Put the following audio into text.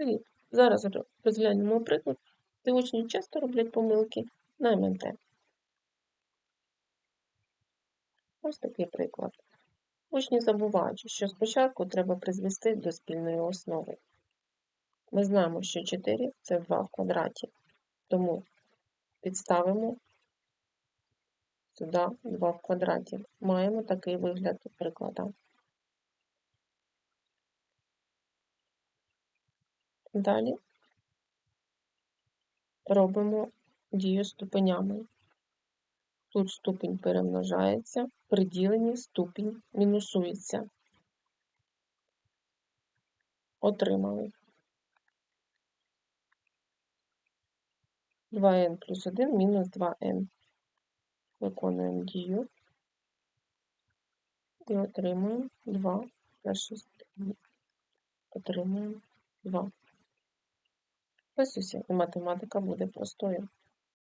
І зараз розглянемо приклад, де учні часто роблять помилки на МНТ. Ось такий приклад. Учні забувають, що спочатку треба призвести до спільної основи. Ми знаємо, що 4 – це 2 в квадраті, тому підставимо сюди 2 в квадраті. Маємо такий вигляд приклада. Далі робимо дію ступенями. Тут ступінь перемножається, при діленні ступінь мінусується. Отримали. 2n плюс 1 мінус 2n. Виконуємо дію і отримуємо 2 першу ступінь. Отримуємо 2. Усе. І математика буде простою.